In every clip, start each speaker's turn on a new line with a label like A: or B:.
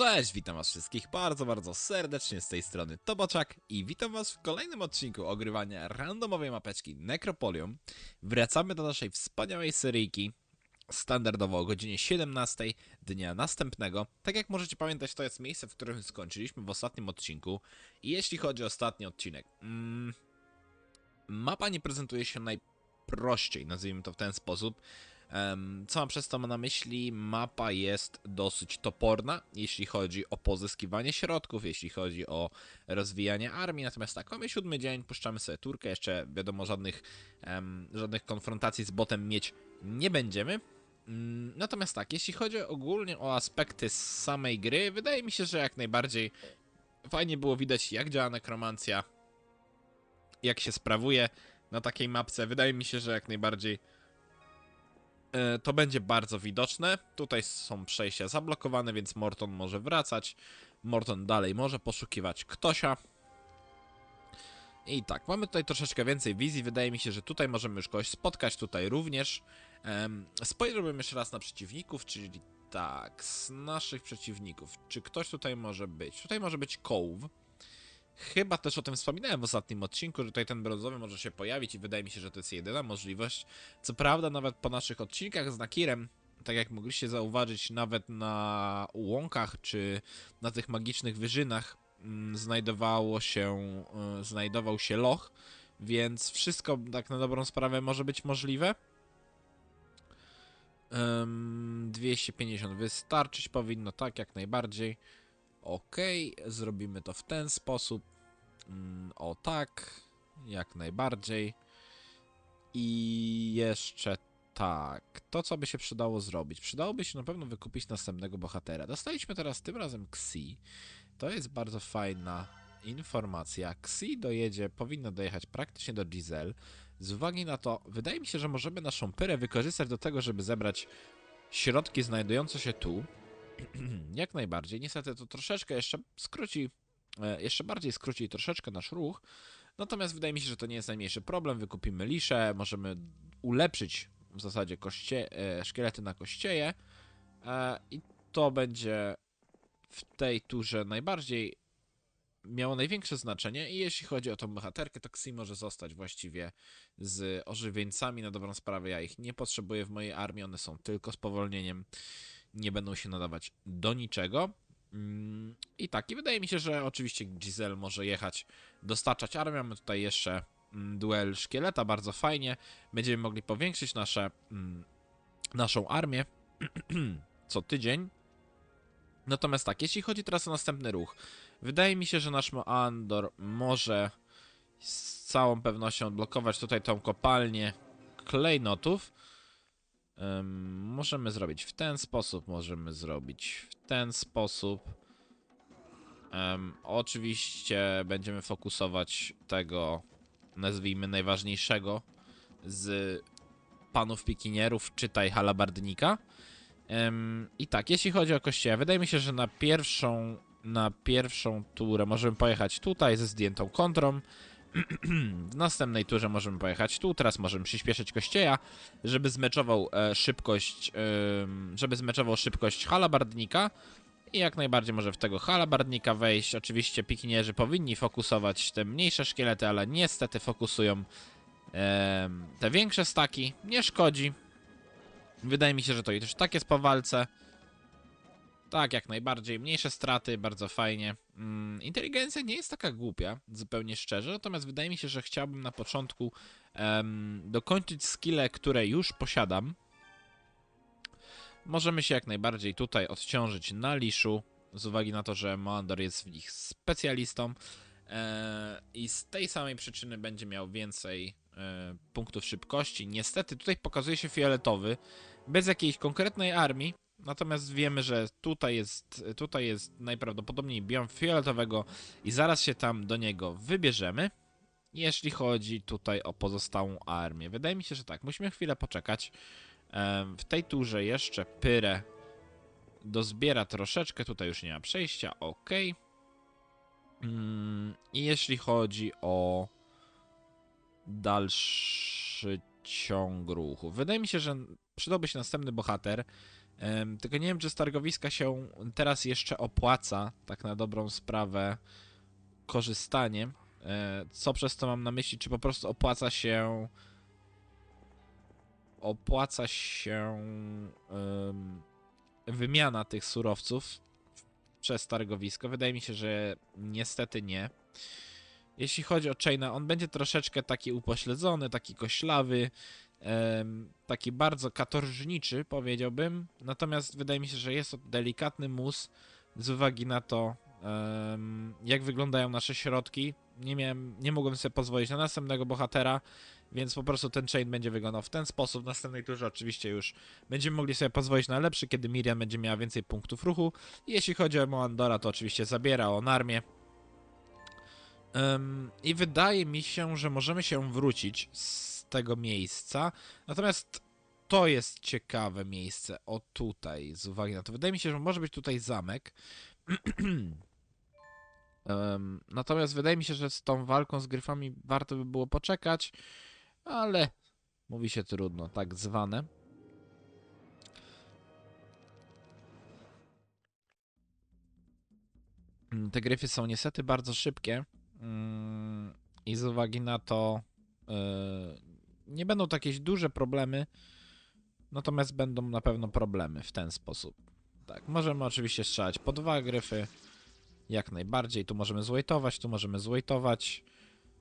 A: Cześć, witam was wszystkich bardzo, bardzo serdecznie z tej strony Toboczak i witam was w kolejnym odcinku ogrywania randomowej mapeczki Necropolium. Wracamy do naszej wspaniałej seryjki standardowo o godzinie 17 dnia następnego. Tak jak możecie pamiętać, to jest miejsce, w którym skończyliśmy w ostatnim odcinku. I jeśli chodzi o ostatni odcinek, mm, mapa nie prezentuje się najprościej, nazwijmy to w ten sposób. Co mam przez to na myśli? Mapa jest dosyć toporna, jeśli chodzi o pozyskiwanie środków, jeśli chodzi o rozwijanie armii. Natomiast tak, mamy siódmy dzień, puszczamy sobie turkę, jeszcze wiadomo, żadnych, żadnych konfrontacji z botem mieć nie będziemy. Mm, Natomiast tak, jeśli chodzi ogólnie o aspekty samej gry, wydaje mi się, że jak najbardziej fajnie było widać, jak działa nekromancja, jak się sprawuje na takiej mapce. Wydaje mi się, że jak najbardziej to będzie bardzo widoczne. Tutaj są przejścia zablokowane, więc Morton może wracać. Morton dalej może poszukiwać ktośa. I tak, mamy tutaj troszeczkę więcej wizji. Wydaje mi się, że tutaj możemy już kogoś spotkać, tutaj również. Spojrzałbym jeszcze raz na przeciwników, czyli tak, z naszych przeciwników. Czy ktoś tutaj może być? Tutaj może być Cove. Chyba też o tym wspominałem w ostatnim odcinku, że tutaj ten brązowy może się pojawić i wydaje mi się, że to jest jedyna możliwość. Co prawda, nawet po naszych odcinkach z Nakirem, tak jak mogliście zauważyć, nawet na łąkach czy na tych magicznych wyżynach mm, znajdowało się, y, znajdował się loch, więc wszystko tak na dobrą sprawę może być możliwe. Ym, 250 wystarczyć powinno, tak jak najbardziej. Ok, zrobimy to w ten sposób. Mm, o tak, jak najbardziej. I jeszcze tak. To, co by się przydało zrobić. Przydałoby się na pewno wykupić następnego bohatera. Dostaliśmy teraz tym razem Xi. To jest bardzo fajna informacja. Xi dojedzie, powinno dojechać praktycznie do Giselle. Z uwagi na to, wydaje mi się, że możemy naszą pyrę wykorzystać do tego, żeby zebrać środki znajdujące się tu. Jak najbardziej. Niestety to troszeczkę jeszcze skróci, e, jeszcze bardziej skróci troszeczkę nasz ruch. Natomiast wydaje mi się, że to nie jest najmniejszy problem. Wykupimy liszę, możemy ulepszyć w zasadzie koście, e, szkielety na kościeje e, i to będzie w tej turze najbardziej miało największe znaczenie i jeśli chodzi o tą bohaterkę, to Xi może zostać właściwie z ożywieńcami na dobrą sprawę. Ja ich nie potrzebuję w mojej armii, one są tylko spowolnieniem nie będą się nadawać do niczego. Mm, I tak, i wydaje mi się, że oczywiście Giselle może jechać, dostarczać armię. Mamy tutaj jeszcze mm, duel szkieleta, bardzo fajnie. Będziemy mogli powiększyć nasze, mm, naszą armię co tydzień. Natomiast tak, jeśli chodzi teraz o następny ruch, wydaje mi się, że nasz Moandor może z całą pewnością odblokować tutaj tą kopalnię klejnotów. Możemy zrobić w ten sposób, możemy zrobić w ten sposób. Ym, oczywiście będziemy fokusować tego, nazwijmy najważniejszego z panów pikinierów, czytaj halabardnika. Ym, I tak, jeśli chodzi o kościoła, wydaje mi się, że na pierwszą, na pierwszą turę możemy pojechać tutaj ze zdjętą kontrą. W następnej turze możemy pojechać tu, teraz możemy przyspieszyć kościeja, żeby zmeczował e, szybkość, ym, żeby zmeczował szybkość halabardnika i jak najbardziej może w tego halabardnika wejść. Oczywiście pikinierzy powinni fokusować te mniejsze szkielety, ale niestety fokusują em, te większe staki. Nie szkodzi. Wydaje mi się, że to też tak jest po walce. Tak, jak najbardziej. Mniejsze straty, bardzo fajnie. Mm, inteligencja nie jest taka głupia, zupełnie szczerze, natomiast wydaje mi się, że chciałbym na początku dokończyć skille, które już posiadam. Możemy się jak najbardziej tutaj odciążyć na liszu, z uwagi na to, że Moandor jest w nich specjalistą e, i z tej samej przyczyny będzie miał więcej e, punktów szybkości. Niestety tutaj pokazuje się fioletowy, bez jakiejś konkretnej armii, Natomiast wiemy, że tutaj jest, tutaj jest najprawdopodobniej biom fioletowego i zaraz się tam do niego wybierzemy. Jeśli chodzi tutaj o pozostałą armię. Wydaje mi się, że tak. Musimy chwilę poczekać. W tej turze jeszcze Pyrę dozbiera troszeczkę. Tutaj już nie ma przejścia. Ok. Mm, I jeśli chodzi o dalszy ciąg ruchu. Wydaje mi się, że przydałby się następny bohater. Tylko nie wiem, czy z targowiska się teraz jeszcze opłaca, tak na dobrą sprawę, korzystanie. E, co przez to mam na myśli? Czy po prostu opłaca się. Opłaca się em, wymiana tych surowców przez targowisko? Wydaje mi się, że niestety nie. Jeśli chodzi o Chaina, on będzie troszeczkę taki upośledzony, taki koślawy, taki bardzo katorżniczy, powiedziałbym. Natomiast wydaje mi się, że jest to delikatny mus z uwagi na to, jak wyglądają nasze środki. Nie, miałem, nie mogłem sobie pozwolić na następnego bohatera, więc po prostu ten chain będzie wyglądał w ten sposób. W następnej turze oczywiście już będziemy mogli sobie pozwolić na lepszy, kiedy Miriam będzie miała więcej punktów ruchu. Jeśli chodzi o Moandora, to oczywiście zabiera on armię. I wydaje mi się, że możemy się wrócić z tego miejsca. Natomiast to jest ciekawe miejsce. O tutaj, z uwagi na to. Wydaje mi się, że może być tutaj zamek. Natomiast wydaje mi się, że z tą walką z gryfami warto by było poczekać, ale mówi się trudno, tak zwane. Mm, Te gryfy są niestety bardzo szybkie mm, i z uwagi na to e, nie będą to jakieś duże problemy, natomiast będą na pewno problemy w ten sposób. Tak, możemy oczywiście strzelać po dwa gryfy, jak najbardziej. Tu możemy złejtować, tu możemy złejtować.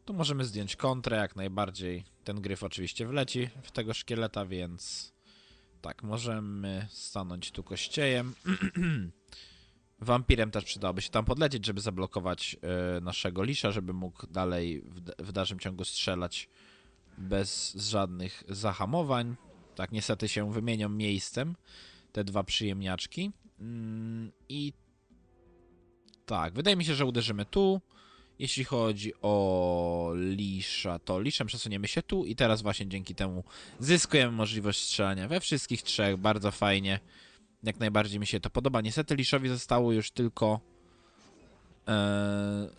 A: Tu możemy zdjąć kontrę, jak najbardziej. Ten gryf oczywiście wleci w tego szkieleta, więc tak, możemy stanąć tu kościejem. Wampirem też przydałoby się tam podlecieć, żeby zablokować e, naszego lisza, żeby mógł dalej w, w dalszym ciągu strzelać bez żadnych zahamowań. Tak, niestety się wymienią miejscem te dwa przyjemniaczki. Mm, I tak, wydaje mi się, że uderzymy tu. Jeśli chodzi o Lisza, to Liszem przesuniemy się tu i teraz właśnie dzięki temu zyskujemy możliwość strzelania we wszystkich trzech. Bardzo fajnie. Jak najbardziej mi się to podoba. Niestety Liszowi zostało już tylko... E,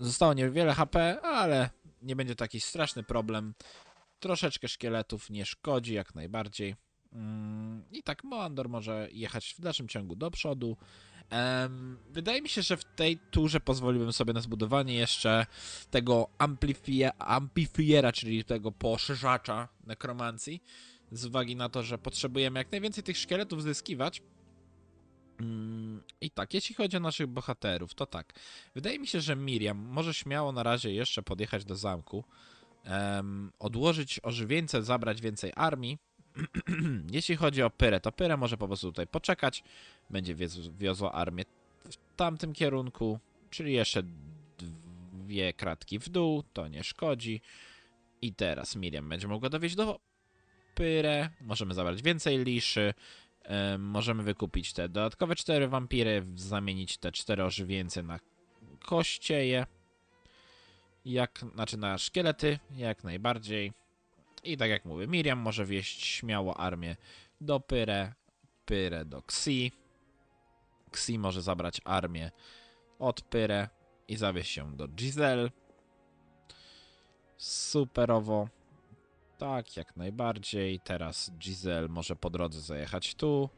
A: zostało niewiele HP, ale nie będzie to jakiś straszny problem. Troszeczkę szkieletów nie szkodzi, jak najbardziej. Mm, I tak Moandor może jechać w dalszym ciągu do przodu. Wydaje mi się, że w tej turze pozwoliłbym sobie na zbudowanie jeszcze tego amplifie- amplifiera, czyli tego poszerzacza nekromancji, z uwagi na to, że potrzebujemy jak najwięcej tych szkieletów zyskiwać. Mm, I tak, jeśli chodzi o naszych bohaterów, to tak. Wydaje mi się, że Miriam może śmiało na razie jeszcze podjechać do zamku, em, odłożyć ożywieńce, zabrać więcej armii. jeśli chodzi o Pyrę, to Pyrę może po prostu tutaj poczekać, będzie wiozła armię w tamtym kierunku, czyli jeszcze dwie kratki w dół, to nie szkodzi. I teraz Miriam będzie mogła dowieść do Pyrę, możemy zabrać więcej liszy, możemy wykupić te dodatkowe cztery wampiry, zamienić te cztery ożywieńce na kościeje, jak, znaczy na szkielety, jak najbardziej. I tak jak mówię, Miriam może wieść śmiało armię do Pyrę, Pyrę do Xi. Xi może zabrać armię od Pyrę i zawieźć się do Giselle. Superowo. Tak, jak najbardziej. Teraz Giselle może po drodze zajechać tu.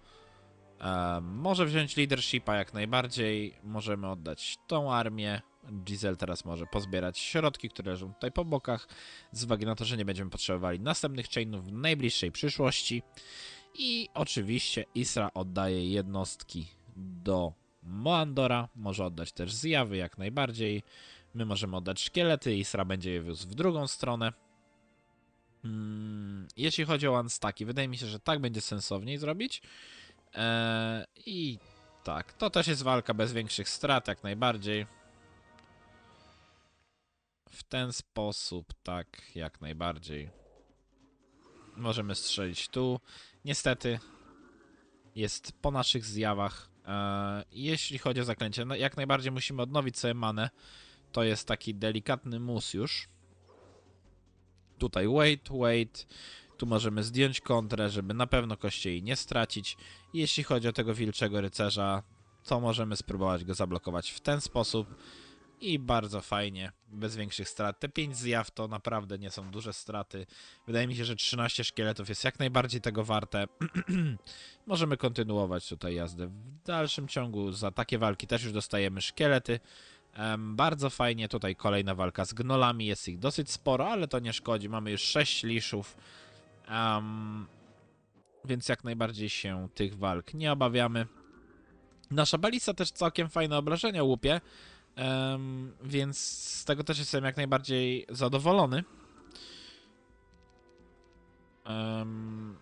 A: E, może wziąć leadershipa jak najbardziej. Możemy oddać tą armię. Giselle teraz może pozbierać środki, które leżą tutaj po bokach, z uwagi na to, że nie będziemy potrzebowali następnych chainów w najbliższej przyszłości. I oczywiście Isra oddaje jednostki do Moandora. Może oddać też zjawy jak najbardziej. My możemy oddać szkielety, Isra będzie je wiózł w drugą stronę. Mm, jeśli chodzi o unstacki, wydaje mi się, że tak będzie sensowniej zrobić. Eee, I tak, to też jest walka bez większych strat, jak najbardziej. W ten sposób, tak, jak najbardziej. Możemy strzelić tu. Niestety jest po naszych zjawach. Eee, jeśli chodzi o zaklęcie, no jak najbardziej musimy odnowić sobie manę. To jest taki delikatny mus już. Tutaj wait, wait. Tu możemy zdjąć kontrę, żeby na pewno kościei nie stracić. Jeśli chodzi o tego wilczego rycerza, to możemy spróbować go zablokować w ten sposób. I bardzo fajnie, bez większych strat. Te 5 zjaw to naprawdę nie są duże straty. Wydaje mi się, że 13 szkieletów jest jak najbardziej tego warte. Możemy kontynuować tutaj jazdę w dalszym ciągu. Za takie walki też już dostajemy szkielety. Bardzo fajnie, tutaj kolejna walka z gnolami, jest ich dosyć sporo, ale to nie szkodzi. Mamy już 6 liszów, Em, więc jak najbardziej się tych walk nie obawiamy. Nasza balista też całkiem fajne obrażenia łupie, em, więc z tego też jestem jak najbardziej zadowolony. Em,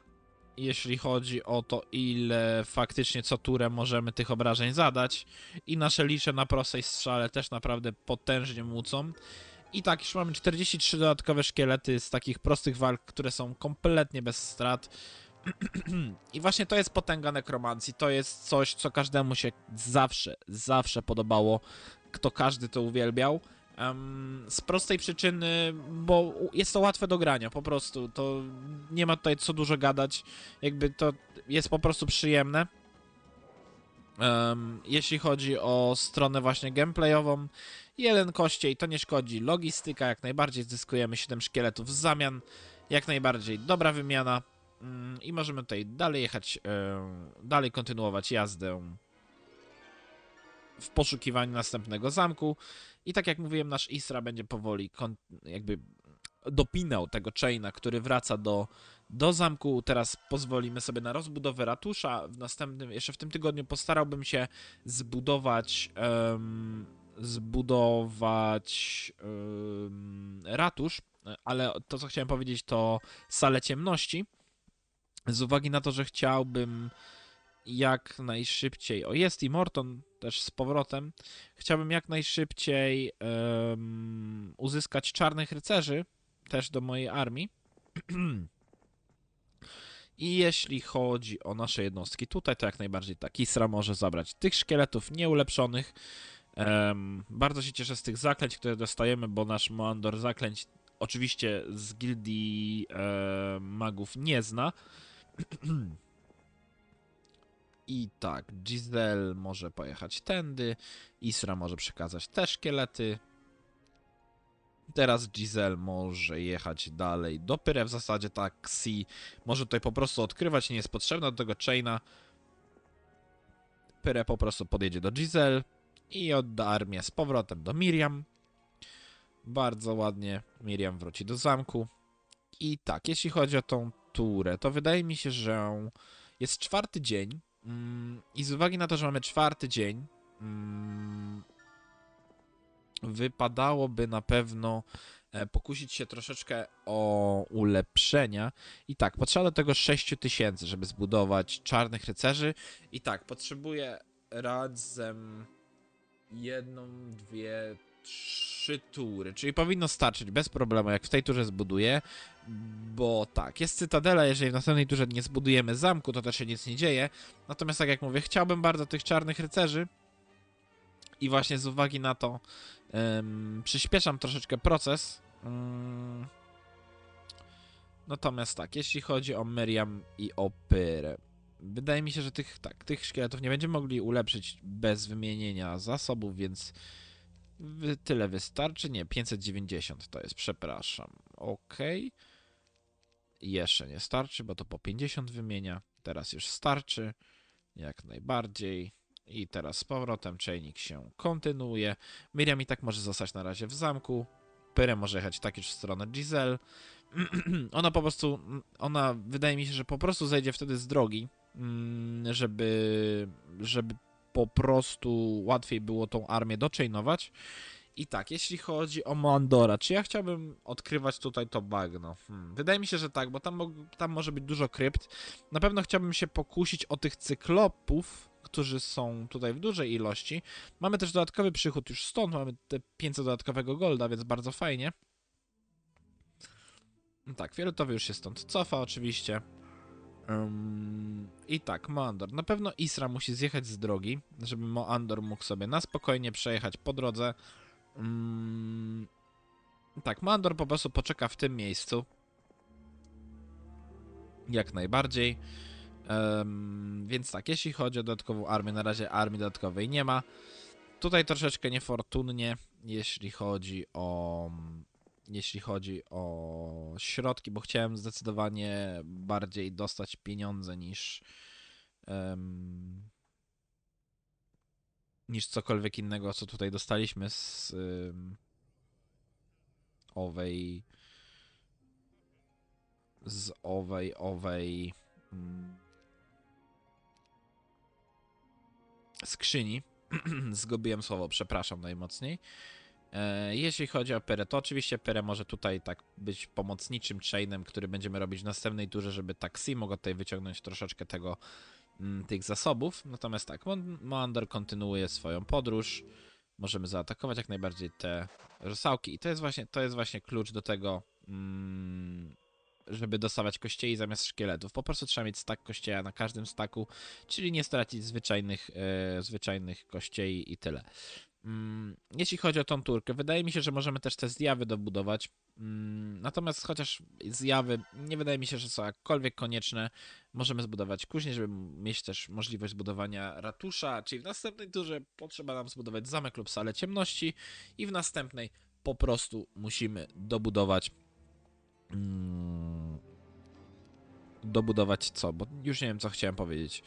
A: jeśli chodzi o to, ile faktycznie co turę możemy tych obrażeń zadać. I nasze licze na prostej strzale też naprawdę potężnie mucą. I tak, już mamy 43 dodatkowe szkielety z takich prostych walk, które są kompletnie bez strat. I właśnie to jest potęga nekromancji. To jest coś, co każdemu się zawsze, zawsze podobało. Kto każdy to uwielbiał. Em, z prostej przyczyny, bo jest to łatwe do grania, po prostu. To nie ma tutaj co dużo gadać. Jakby to jest po prostu przyjemne. Em, jeśli chodzi o stronę właśnie gameplayową, jeden kościej to nie szkodzi. Logistyka jak najbardziej zyskujemy 7 szkieletów w zamian. Jak najbardziej dobra wymiana. Mm, I możemy tutaj dalej jechać, dalej kontynuować jazdę w poszukiwaniu następnego zamku. I tak jak mówiłem, nasz Isra będzie powoli jakby dopinał tego chaina, który wraca do, do zamku. Teraz pozwolimy sobie na rozbudowę ratusza. W następnym, jeszcze w tym tygodniu postarałbym się zbudować em, zbudować em, ratusz, ale to co chciałem powiedzieć to salę ciemności. Z uwagi na to, że chciałbym jak najszybciej. O, jest i Morton też z powrotem. Chciałbym jak najszybciej em, uzyskać czarnych rycerzy też do mojej armii. I jeśli chodzi o nasze jednostki tutaj, to jak najbardziej tak. Isra może zabrać tych szkieletów nieulepszonych. Em, bardzo się cieszę z tych zaklęć, które dostajemy, bo nasz Moandor zaklęć oczywiście z gildii e, magów nie zna. I tak, Giselle może pojechać tędy, Isra może przekazać te szkielety. Teraz Giselle może jechać dalej do Pyre, w zasadzie tak, Si może tutaj po prostu odkrywać, nie jest potrzebna do tego chaina. Pyre po prostu podjedzie do Giselle i odda armię z powrotem do Miriam. Bardzo ładnie Miriam wróci do zamku. I tak, jeśli chodzi o tą turę, to wydaje mi się, że jest czwarty dzień. Mm, I z uwagi na to, że mamy czwarty dzień, mm, wypadałoby na pewno e, pokusić się troszeczkę o ulepszenia. I tak, potrzeba do tego 6000, żeby zbudować czarnych rycerzy. I tak, potrzebuję razem jedną, dwie, trzy tury, czyli powinno starczyć bez problemu, jak w tej turze zbuduję, bo tak, jest cytadela, jeżeli w następnej turze nie zbudujemy zamku, to też się nic nie dzieje, natomiast tak jak mówię, chciałbym bardzo tych czarnych rycerzy i właśnie z uwagi na to em, przyspieszam troszeczkę proces, mm, natomiast tak, jeśli chodzi o Miriam i o Pyrę, wydaje mi się, że tych, tak, tych szkieletów nie będziemy mogli ulepszyć bez wymienienia zasobów, więc tyle wystarczy. Nie, 590 to jest, przepraszam. Ok. Jeszcze nie starczy, bo to po 50 wymienia. Teraz już starczy. Jak najbardziej. I teraz z powrotem czajnik się kontynuuje. Miriam i tak może zostać na razie w zamku. Pyrę może jechać tak już w stronę Giselle. ona po prostu, ona wydaje mi się, że po prostu zejdzie wtedy z drogi, mm, żeby, żeby po prostu łatwiej było tą armię dochainować. I tak, jeśli chodzi o Mandora, czy ja chciałbym odkrywać tutaj to bagno? Hmm. Wydaje mi się, że tak, bo tam, tam może być dużo krypt. Na pewno chciałbym się pokusić o tych cyklopów, którzy są tutaj w dużej ilości. Mamy też dodatkowy przychód już stąd, mamy te 500 dodatkowego golda, więc bardzo fajnie. Tak, fioletowy już się stąd cofa oczywiście. Ym, I tak, Moandor. Na pewno Isra musi zjechać z drogi, żeby Moandor mógł sobie na spokojnie przejechać po drodze. Ym, tak, Moandor po prostu poczeka w tym miejscu. Jak najbardziej. Ym, więc tak, jeśli chodzi o dodatkową armię, na razie armii dodatkowej nie ma. Tutaj troszeczkę niefortunnie. jeśli chodzi o jeśli chodzi o środki, bo chciałem zdecydowanie bardziej dostać pieniądze niż em, niż cokolwiek innego, co tutaj dostaliśmy z ym, owej z owej, owej mm, skrzyni. Zgubiłem słowo, przepraszam najmocniej. E, Jeśli chodzi o Perę, to oczywiście Perę może tutaj tak być pomocniczym chainem, który będziemy robić w następnej turze, żeby taksi mogło tutaj wyciągnąć troszeczkę tego, mm, tych zasobów. Natomiast tak, Moandor kontynuuje swoją podróż. Możemy zaatakować jak najbardziej te rosałki i to jest właśnie, to jest właśnie klucz do tego, mm, żeby dostawać kościei zamiast szkieletów. Po prostu trzeba mieć stak kościeja na każdym staku, czyli nie stracić zwyczajnych, e, zwyczajnych kościei i tyle. Mm, Jeśli chodzi o tą turkę, wydaje mi się, że możemy też te zjawy dobudować. Mm, Natomiast chociaż zjawy nie wydaje mi się, że są jakkolwiek konieczne, możemy zbudować później, żeby mieć też możliwość zbudowania ratusza, czyli w następnej turze potrzeba nam zbudować zamek lub salę ciemności i w następnej po prostu musimy dobudować mm, dobudować co, bo już nie wiem co chciałem powiedzieć.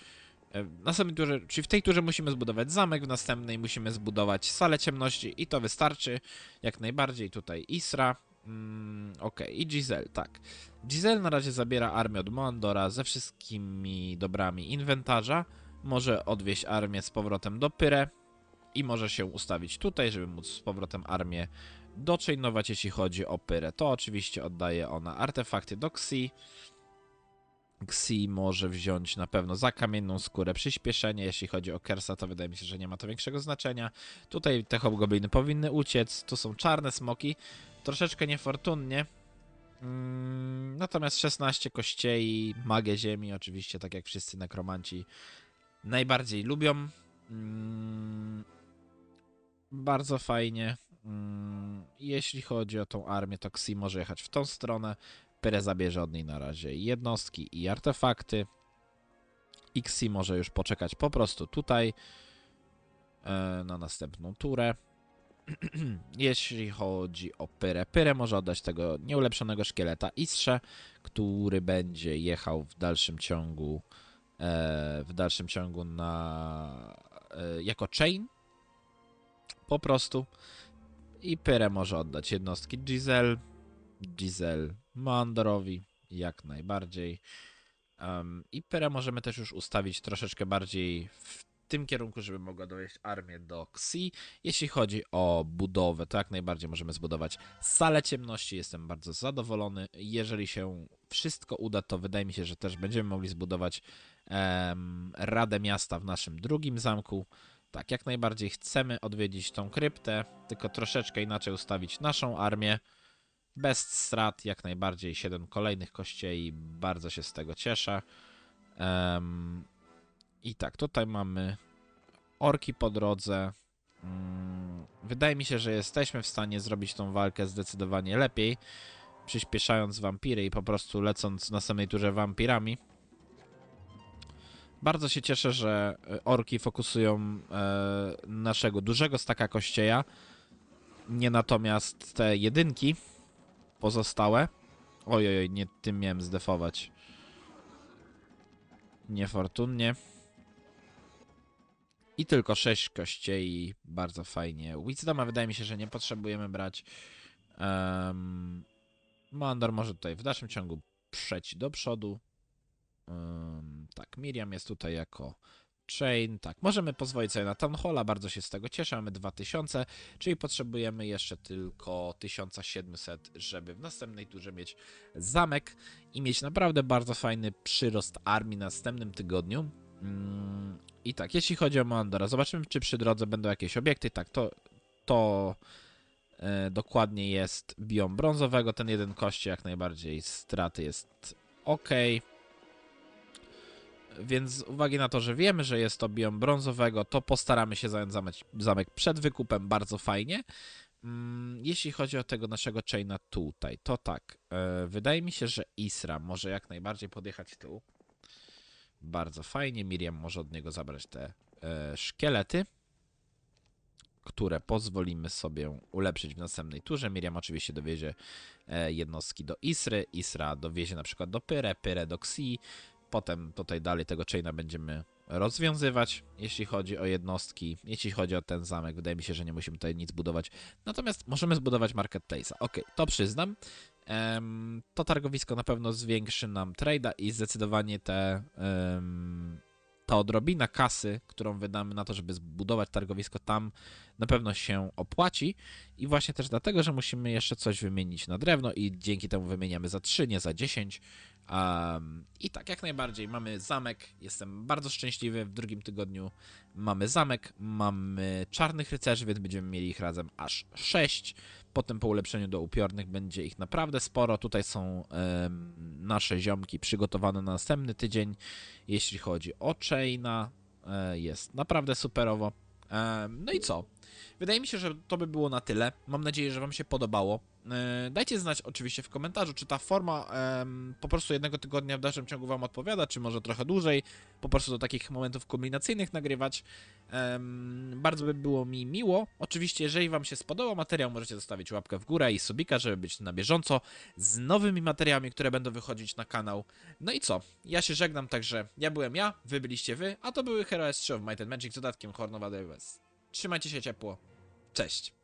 A: E, W następnej turze, czyli w tej turze musimy zbudować zamek, w następnej musimy zbudować salę ciemności i to wystarczy jak najbardziej. Tutaj Isra, mm, ok, i Giselle, tak. Giselle na razie zabiera armię od Moandora ze wszystkimi dobrami inwentarza, może odwieźć armię z powrotem do Pyre i może się ustawić tutaj, żeby móc z powrotem armię dochainować, jeśli chodzi o Pyrę. To oczywiście oddaje ona artefakty do Xi. Xi może wziąć na pewno za kamienną skórę przyspieszenie. Jeśli chodzi o Kersa, to wydaje mi się, że nie ma to większego znaczenia. Tutaj te hobgobliny powinny uciec. Tu są czarne smoki. Troszeczkę niefortunnie. Mm, natomiast 16 kościei, magię ziemi, oczywiście, tak jak wszyscy nekromanci najbardziej lubią. Mm, bardzo fajnie. Mm, Jeśli chodzi o tą armię, to Xi może jechać w tą stronę. Pere zabierze od niej na razie jednostki i artefakty. Xi może już poczekać po prostu tutaj e, na następną turę. Jeśli chodzi o Pyrę, Pyrę może oddać tego nieulepszonego szkieleta Isrze, który będzie jechał w dalszym ciągu e, w dalszym ciągu na e, jako chain po prostu i Pyrę może oddać jednostki Giselle Giselle Mandorowi jak najbardziej um, i Pyrę możemy też już ustawić troszeczkę bardziej w tym kierunku, żeby mogła dowieść armię do Xi. Jeśli chodzi o budowę, to jak najbardziej możemy zbudować salę ciemności. Jestem bardzo zadowolony. Jeżeli się wszystko uda, to wydaje mi się, że też będziemy mogli zbudować em, Radę Miasta w naszym drugim zamku. Tak, jak najbardziej chcemy odwiedzić tą kryptę, tylko troszeczkę inaczej ustawić naszą armię. Bez strat, jak najbardziej. Siedem kolejnych kościei, bardzo się z tego cieszę. Em, I tak, tutaj mamy orki po drodze. Mm, Wydaje mi się, że jesteśmy w stanie zrobić tą walkę zdecydowanie lepiej, przyspieszając wampiry i po prostu lecąc na samej turze wampirami. Bardzo się cieszę, że e, orki fokusują e, naszego dużego staka kościeja, nie natomiast te jedynki pozostałe. Oj, oj, oj, nie tym miałem zdefować. Niefortunnie. I tylko 6 kościei, bardzo fajnie. Wisdoma wydaje mi się, że nie potrzebujemy brać. Um, Mandor może tutaj w dalszym ciągu przejść do przodu. Ym, tak, Miriam jest tutaj jako chain. Tak, możemy pozwolić sobie na Town Halla, bardzo się z tego cieszę. Mamy 2000, czyli potrzebujemy jeszcze tylko 1700, żeby w następnej turze mieć zamek i mieć naprawdę bardzo fajny przyrost armii na następnym tygodniu. Ym, I tak, jeśli chodzi o Mandora, zobaczymy, czy przy drodze będą jakieś obiekty. Tak, to, to e, dokładnie jest biom brązowego. Ten jeden kości jak najbardziej straty jest ok. Więc z uwagi na to, że wiemy, że jest to biom brązowego, to postaramy się zająć zamek, zamek przed wykupem bardzo fajnie. Mm, Jeśli chodzi o tego naszego chaina tutaj, to tak. E, wydaje mi się, że Isra może jak najbardziej podjechać tu. Bardzo fajnie. Miriam może od niego zabrać te e, szkielety. które pozwolimy sobie ulepszyć w następnej turze. Miriam oczywiście dowiezie e, jednostki do Isry, Isra dowiezie na przykład do Pyre, Pyre do Xi, potem tutaj dalej tego chaina będziemy rozwiązywać, jeśli chodzi o jednostki, jeśli chodzi o ten zamek, wydaje mi się, że nie musimy tutaj nic budować, natomiast możemy zbudować marketplace'a, ok, to przyznam, Em, to targowisko na pewno zwiększy nam trade'a i zdecydowanie te em, ta odrobina kasy, którą wydamy na to, żeby zbudować targowisko tam, na pewno się opłaci. I właśnie też dlatego, że musimy jeszcze coś wymienić na drewno i dzięki temu wymieniamy za 3, nie za 10. Um, I tak, jak najbardziej. Mamy zamek. Jestem bardzo szczęśliwy. W drugim tygodniu mamy zamek. Mamy czarnych rycerzy, więc będziemy mieli ich razem aż 6. Potem po ulepszeniu do upiornych będzie ich naprawdę sporo. Tutaj są em, nasze ziomki przygotowane na następny tydzień. Jeśli chodzi o Chaina, e, jest naprawdę superowo. Em, No i co? Wydaje mi się, że to by było na tyle. Mam nadzieję, że Wam się podobało. E, Dajcie znać oczywiście w komentarzu, czy ta forma po prostu jednego tygodnia w dalszym ciągu Wam odpowiada, czy może trochę dłużej, po prostu do takich momentów kulminacyjnych nagrywać. Bardzo by było mi miło. Oczywiście, jeżeli Wam się spodobał materiał, możecie zostawić łapkę w górę i subika, żeby być na bieżąco z nowymi materiałami, które będą wychodzić na kanał. No i co? Ja się żegnam, także ja byłem ja, wy byliście wy, a to były Hero S3 of Might and Magic z dodatkiem Hornowa DWS. Trzymajcie się ciepło. Cześć.